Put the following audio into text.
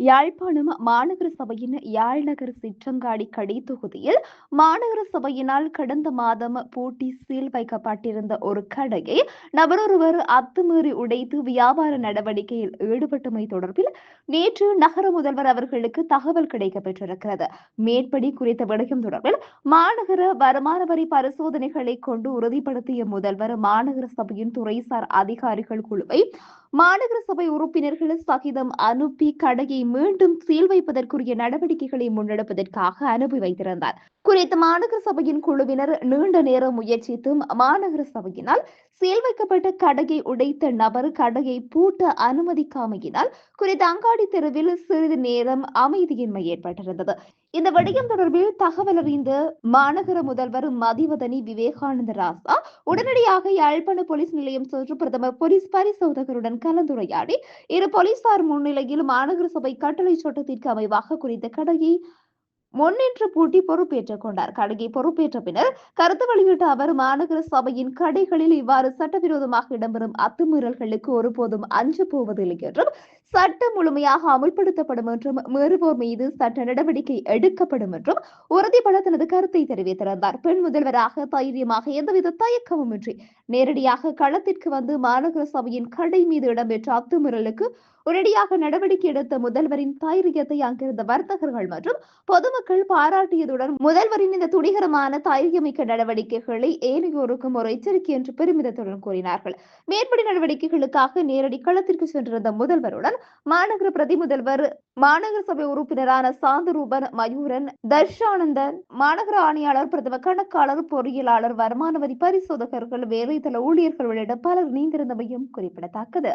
யாழ்ப்பாணம் மாநகர சபையின் யாழ்நகர் சிற்றங்காடி கடை தொகுதியில் மாநகர சபையினால் கடந்த மாதம் பூட்டி சீல் வைக்கப்பட்டிருந்த ஒரு கடையை நபரொருவர் அத்துமீறி உடைத்து வியாபார நடவடிக்கையில் ஈடுபட்டமை தொடர்பில் நேற்று நகர முதல்வர் அவர்களுக்கு தகவல் கிடைக்கப்பெற்றிருக்கிறது. மேற்படி குறித்த விடயம் தொடர்பில் மாநகர வருமான வரி பரிசோதனைகளை கொண்டு உறுதிப்படுத்திய முதல்வர் மாநகர சபையின் துறைசார் அதிகாரிகள் குழுவை மாநகர சபை உறுப்பினர்கள் சகிதம் அனுப்பி கடையை மீண்டும் சீல் வைப்பதற்குரிய நடவடிக்கைகளை முன்னெடுப்பதற்காக அனுப்பி வைத்திருந்தார். குறித்த மாநகர சபையின் குழுவினர் நீண்ட நேரம் முயற்சித்தும் மாநகர சபையினால் சீல் வைக்கப்பட்ட கடையை உடைத்த நபர் கடையை பூட்ட அனுமதிக்காமையினால் குறித்த அங்காடி தெருவில் சிறிது நேரம் அமைதியின்மை ஏற்பட்டிருந்தது. இந்த விடயம் தொடர்பில் தகவல் அறிந்த மாநகர முதல்வர் மதிவதனி விவேகானந்த ராசா உடனடியாக யாழ்ப்பாண போலீஸ் நிலையம் சென்று பிரதமர் போலீஸ் பரிசோதகருடன் கலந்துரையாடி இரு போலீசார் முன்னிலையில் மாநகர சபை கட்டளை சட்டத்திற்கு அமைவாக குறித்த கடையை முன்னின்று பூட்டி பொறுப்பேற்றுக் கொண்டார். கடுகை பொறுப்பேற்ற பின்னர் கருத்து வெளியிட்ட அவர் மாநகர சபையின் கடைகளில் இவ்வாறு சட்டவிரோதமாக இடம்பெறும் அத்துமீறல்களுக்கு ஒருபோதும் அஞ்சு போவதில்லை என்றும் சட்டம் முழுமையாக அமுல்படுத்தப்படும் என்றும் மீறுவோர் மீது சட்ட நடவடிக்கை எடுக்கப்படும் என்றும் உறுதிபட தனது கருத்தை தெரிவித்திருந்தார். பெண் முதல்வராக தைரியமாக எந்தவித தயக்கமும் இன்றி நேரடியாக களத்திற்கு வந்து மாநகர சபையின் கடை மீது இடம்பெற்ற அத்துமீறலுக்கு உடனடியாக நடவடிக்கை எடுத்த முதல்வரின் தைரியத்தை அங்கிருந்த வர்த்தகர்கள் மற்றும் பொதுமக்கள் பாராட்டியதுடன் முதல்வரின் இந்த துணிகரமான தைரியமிக்க நடவடிக்கைகளை ஏனையோருக்கும் ஒரு எச்சரிக்கை என்று பெருமிதத்துடன் கூறினார்கள். மேற்படி நடவடிக்கைகளுக்காக நேரடி களத்திற்கு சென்றிருந்த முதல்வருடன் மாநகர பிரதி முதல்வர் மாநகர சபை உறுப்பினரான சாந்தரூபன் மயூரன் தர்ஷானந்தன் மாநகர ஆணையாளர் பிரதம கணக்காளர் பொறியியலாளர் வருமான வரி பரிசோதகர்கள் வேலைத்தள ஊழியர்கள் உள்ளிட்ட பலர் நீந்திருந்தமையும் குறிப்பிடத்தக்கது.